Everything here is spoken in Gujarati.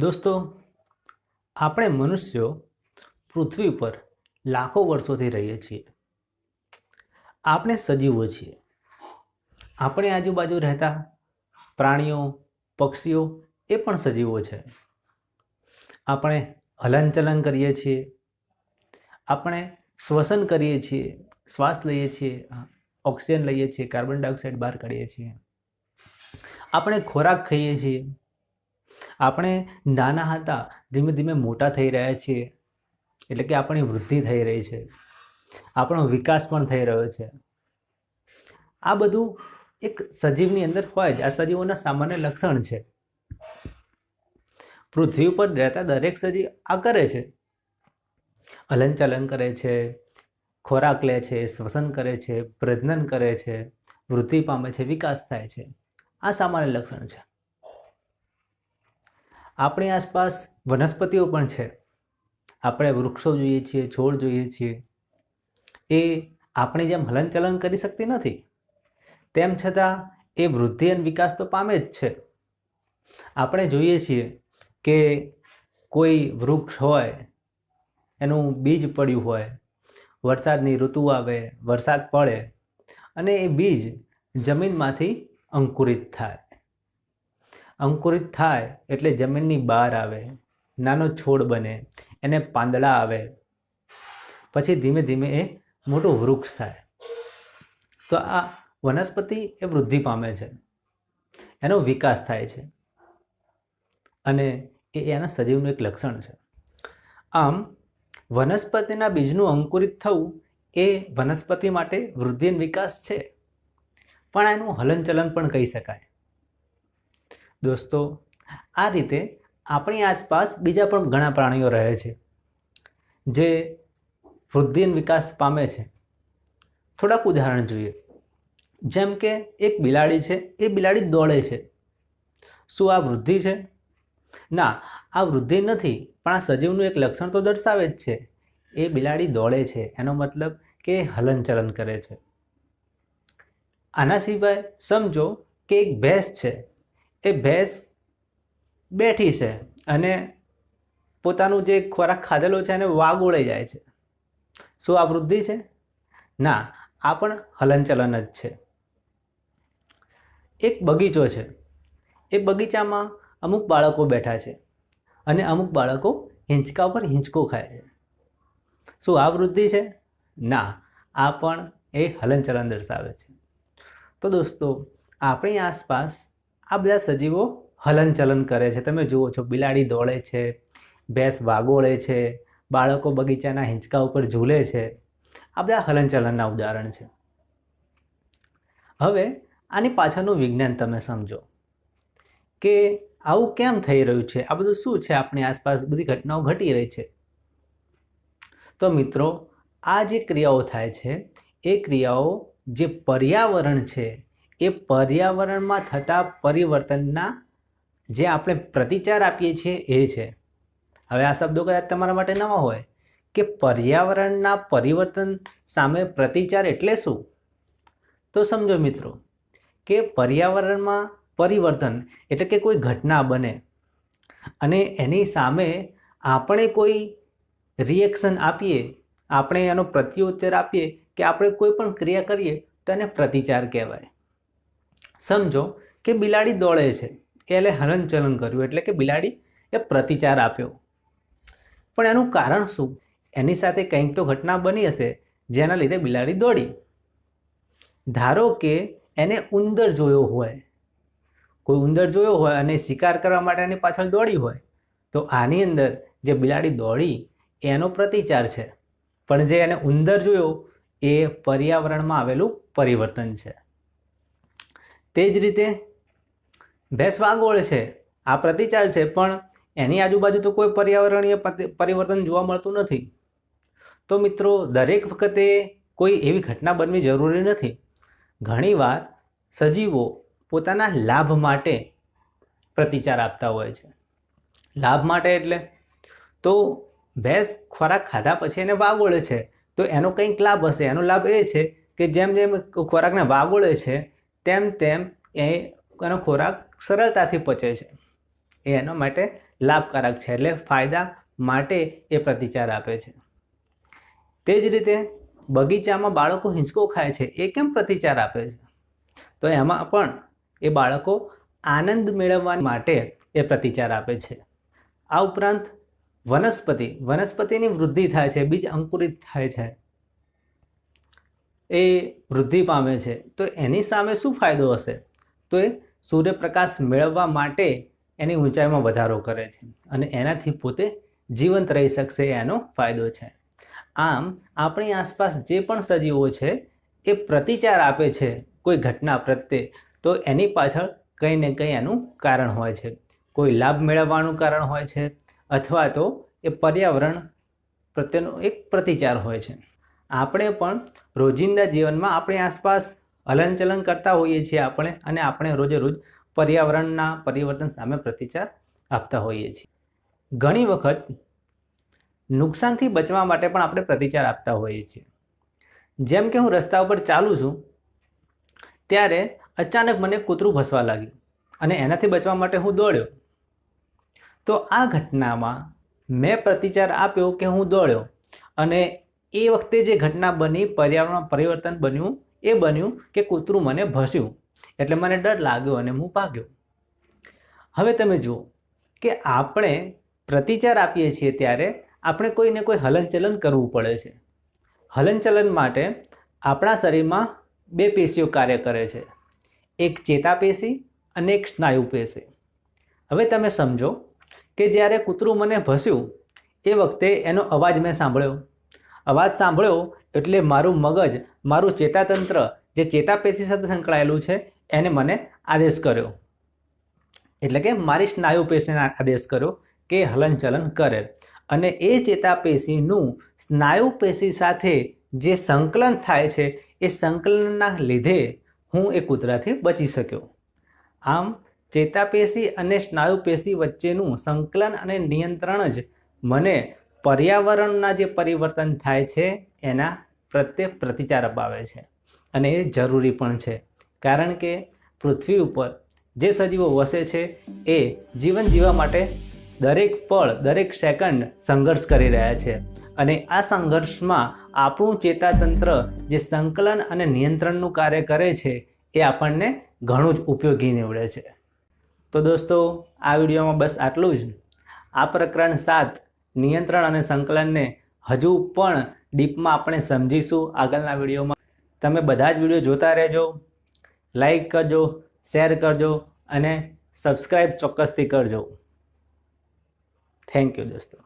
દોસ્તો, આપણે મનુષ્યો પૃથ્વી પર લાખો વર્ષોથી રહીએ છીએ. આપણે સજીવો છીએ. આપણી આજુબાજુ રહેતા પ્રાણીઓ, પક્ષીઓ એ પણ સજીવો છે. આપણે હલનચલન કરીએ છીએ. આપણે શ્વસન કરીએ છીએ, શ્વાસ લઈએ છીએ, ઓક્સિજન લઈએ છીએ, કાર્બન ડાયોક્સાઇડ બહાર કાઢીએ છીએ. આપણે ખોરાક ખાઈએ છીએ. આપણે નાના હતા, ધીમે ધીમે મોટા થઈ રહ્યા છીએ, એટલે કે આપણી વૃદ્ધિ થઈ રહી છે, આપણો વિકાસ પણ થઈ રહ્યો છે. આ બધું એક સજીવની અંદર હોય જ, આ સજીવોના સામાન્ય લક્ષણ છે. પૃથ્વી ઉપર રહેતા દરેક સજીવ આ કરે છે. હલનચલન કરે છે, ખોરાક લે છે, શ્વસન કરે છે, પ્રજનન કરે છે, વૃદ્ધિ પામે છે, વિકાસ થાય છે. આ સામાન્ય લક્ષણ છે. આપણી આસપાસ વનસ્પતિઓ પણ છે. આપણે વૃક્ષો જોઈએ છીએ, છોડ જોઈએ છીએ. એ આપણી જેમ હલનચલન કરી શકતી નથી. તેમ છતાં એ વૃદ્ધિ અને વિકાસ તો પામે જ છે. આપણે જોઈએ છીએ કે કોઈ વૃક્ષ હોય, એનું બીજ પડ્યું હોય, વરસાદની ઋતુ આવે, વરસાદ પડે, અને એ બીજ જમીનમાંથી અંકુરિત થાય. અંકુરિત થાય એટલે જમીનની બહાર આવે, નાનો છોડ બને, એને પાંદડા આવે. પછી ધીમે ધીમે એ મોટું વૃક્ષ થાય. તો આ વનસ્પતિ એ વૃદ્ધિ પામે છે. એનો વિકાસ થાય છે. અને એ એના સજીવનું એક લક્ષણ છે. આમ, વનસ્પતિના બીજનું અંકુરિત થવું એ વનસ્પતિ માટે વૃદ્ધિ વિકાસ છે. પણ એનું હલનચલન પણ કહી શકાય. દોસ્તો, આ રીતે આપણી આસપાસ બીજા પણ ઘણા પ્રાણીઓ રહે છે, જે વૃદ્ધિ વિકાસ પામે છે. થોડાક ઉદાહરણ જોઈએ. જેમ કે એક બિલાડી છે, એ બિલાડી દોડે છે. શું આ વૃદ્ધિ છે? ના, આ વૃદ્ધિ નથી, પણ આ સજીવનું એક લક્ષણ તો દર્શાવે જ છે. એ બિલાડી દોડે છે, એનો મતલબ કે હલનચલન કરે છે. આના સિવાય સમજો કે એક ભેંસ છે એ ભેંસ બેઠી છે અને પોતાનું જે ખોરાક ખાધેલો છે એને વાગોળે જાય છે. શું આ વૃદ્ધિ છે? ના, આ પણ હલનચલન જ છે. એક બગીચો છે. એ બગીચામાં અમુક બાળકો બેઠા છે અને અમુક બાળકો હિંચકા ઉપર હિંચકો ખાય છે. શું આ વૃદ્ધિ છે? ના, આ પણ એ હલનચલન દર્શાવે છે. તો દોસ્તો, આપણી આસપાસ આ બધા સજીવો હલનચલન કરે છે. તમે જુઓ છો, બિલાડી દોડે છે, ભેંસ વાગોળે છે, બાળકો બગીચાના હિંચકા ઉપર ઝૂલે છે. આ બધા હલનચલનના ઉદાહરણ છે. હવે આની પાછળનું વિજ્ઞાન તમે સમજો કે આવું કેમ થઈ રહ્યું છે? આ બધું શું છે? આપણી આસપાસ બધી ઘટનાઓ ઘટી રહી છે. તો મિત્રો, આ જે ક્રિયાઓ થાય છે, એ ક્રિયાઓ જે પર્યાવરણ છે એ પર્યાવરણમાં થતા પરિવર્તનના જે આપણે પ્રતિચાર આપીએ છીએ એ છે. હવે આ શબ્દો કદાચ તમારા માટે નવા હોય કે પર્યાવરણના પરિવર્તન સામે પ્રતિચાર એટલે શું? તો સમજો મિત્રો કે પર્યાવરણમાં પરિવર્તન એટલે કે કોઈ ઘટના બને અને એની સામે આપણે કોઈ રિએક્શન આપીએ, આપણે એનો પ્રત્યુત્તર આપીએ કે આપણે કોઈ પણ ક્રિયા કરીએ તો એને પ્રતિચાર કહેવાય. સમજો કે બિલાડી દોડે છે. એટલે હલનચલન કર્યું, એટલે કે બિલાડી એ પ્રતિચાર આપ્યો. પણ એનું કારણ શું? એની સાથે કંઈક તો ઘટના બની હશે, જેના લીધે બિલાડી દોડી. ધારો કે એને ઉંદર જોયો હોય. કોઈ ઉંદર જોયો હોય અને શિકાર કરવા માટે એની પાછળ દોડી હોય, તો આની અંદર જે બિલાડી દોડી, એનો પ્રતિચાર છે. પણ જે એને ઉંદર જોયો, એ પર્યાવરણમાં આવેલું પરિવર્તન છે. તે જ રીતે ભેંસ વાગોળ છે, આ પ્રતિચાર છે, પણ એની આજુબાજુ તો કોઈ પર્યાવરણીય પરિવર્તન જોવા મળતું નથી. તો મિત્રો, દરેક વખતે કોઈ એવી ઘટના બનવી જરૂરી નથી. ઘણીવાર સજીવો પોતાના લાભ માટે પ્રતિચાર આપતા હોય છે. લાભ માટે એટલે? તો ભેંસ ખોરાક ખાધા પછી એને વાગોળે છે. તો એનો કંઈક લાભ હશે. એનો લાભ એ છે કે જેમ જેમ ખોરાકને વાગોળે છે તેમ તેમ એનો ખોરાક સરળતાથી પચે છે. એ એના માટે લાભકારક છે એટલે ફાયદા માટે એ પ્રતિચાર આપે છે. તે જ રીતે બગીચામાં બાળકો હિંચકો ખાય છે એ કેમ પ્રતિચાર આપે છે? તો એમાં પણ એ બાળકો આનંદ મેળવવા માટે એ પ્રતિચાર આપે છે. આ ઉપરાંત વનસ્પતિ, વનસ્પતિની વૃદ્ધિ થાય છે, બીજ અંકુરિત થાય છે. એ વૃદ્ધિ પામે છે. તો એની સામે શું ફાયદો હશે? તો એ સૂર્યપ્રકાશ મેળવવા માટે એની ઊંચાઈમાં વધારો કરે છે અને એનાથી પોતે જીવંત રહી શકશે એનો ફાયદો છે. આમ, આપણી આસપાસ જે પણ સજીવો છે, એ પ્રતિચાર આપે છે કોઈ ઘટના પ્રત્યે, તો એની પાછળ કંઈ ને કંઈ એનું કારણ હોય છે. કોઈ લાભ મેળવવાનું કારણ હોય છે, અથવા તો એ પર્યાવરણ પ્રત્યેનો એક પ્રતિચાર હોય છે. આપણે પણ રોજિંદા જીવનમાં આપણી આસપાસ હલનચલન કરતા હોઈએ છીએ આપણે અને આપણે રોજે રોજ પર્યાવરણના પરિવર્તન સામે પ્રતિચાર આપતા હોઈએ છીએ. ઘણી વખત નુકસાનથી બચવા માટે પણ આપણે પ્રતિચાર આપતા હોઈએ છીએ. જેમ કે હું રસ્તા ઉપર ચાલું છું, ત્યારે અચાનક મને કૂતરું ફસવા લાગ્યું અને એનાથી બચવા માટે હું દોડ્યો. તો આ ઘટનામાં મેં પ્રતિચાર આપ્યો કે હું દોડ્યો અને એ વખતે જે ઘટના બની પર્યાવરણ પરિવર્તન બન્યું, એ બન્યું કે કૂતરું મને ભસ્યું. એટલે મને ડર લાગ્યો અને હું ભાગ્યો. હવે તમે જુઓ કે આપણે પ્રતિચાર આપીએ છીએ ત્યારે આપણે કોઈને કોઈ હલનચલન કરવું પડે છે. હલનચલન માટે આપણા શરીરમાં બે પેશીઓ કાર્ય કરે છે. એક ચેતાપેશી અને એક સ્નાયુ પેશી. હવે તમે સમજો કે જ્યારે કૂતરું મને ભસ્યું, એ વખતે એનો અવાજ મેં સાંભળ્યો. અવાજ સાંભળ્યો એટલે મારું મગજ, મારું ચેતાતંત્ર જે ચેતાપેશી સાથે સંકળાયેલું છે, એને મને આદેશ કર્યો. એટલે કે મારી સ્નાયુ પેશીને આદેશ કર્યો કે હલનચલન કરે. અને એ ચેતાપેશીનું સ્નાયુ પેશી સાથે જે સંકલન થાય છે, એ સંકલનના લીધે હું એ કૂતરાથી બચી શક્યો. આમ, ચેતાપેશી અને સ્નાયુ પેશી વચ્ચેનું સંકલન અને નિયંત્રણ જ મને પર્યાવરણના જે પરિવર્તન થાય છે, એના પ્રત્યે પ્રતિચાર અપાવે છે. અને એ જરૂરી પણ છે. કારણ કે પૃથ્વી ઉપર જે સજીવો વસે છે, એ જીવન જીવવા માટે દરેક પળ, દરેક સેકન્ડ સંઘર્ષ કરી રહ્યા છે. અને આ સંઘર્ષમાં આપણું ચેતાતંત્ર જે સંકલન અને નિયંત્રણનું કાર્ય કરે છે, એ આપણને ઘણું જ ઉપયોગી નીવડે છે. તો દોસ્તો, આ વિડીયોમાં બસ આટલું જ. આ પ્રકરણ સાત નિયંત્રણ અને સંકલનને હજુ પણ ડીપમાં આપણે સમજીશું આગળના વિડીયોમાં. તમે બધા જ વીડિયો જોતા રહેજો, લાઈક કરજો, શેર કરજો અને સબસ્ક્રાઈબ ચોક્કસથી કરજો. થેન્ક યુ દોસ્તો.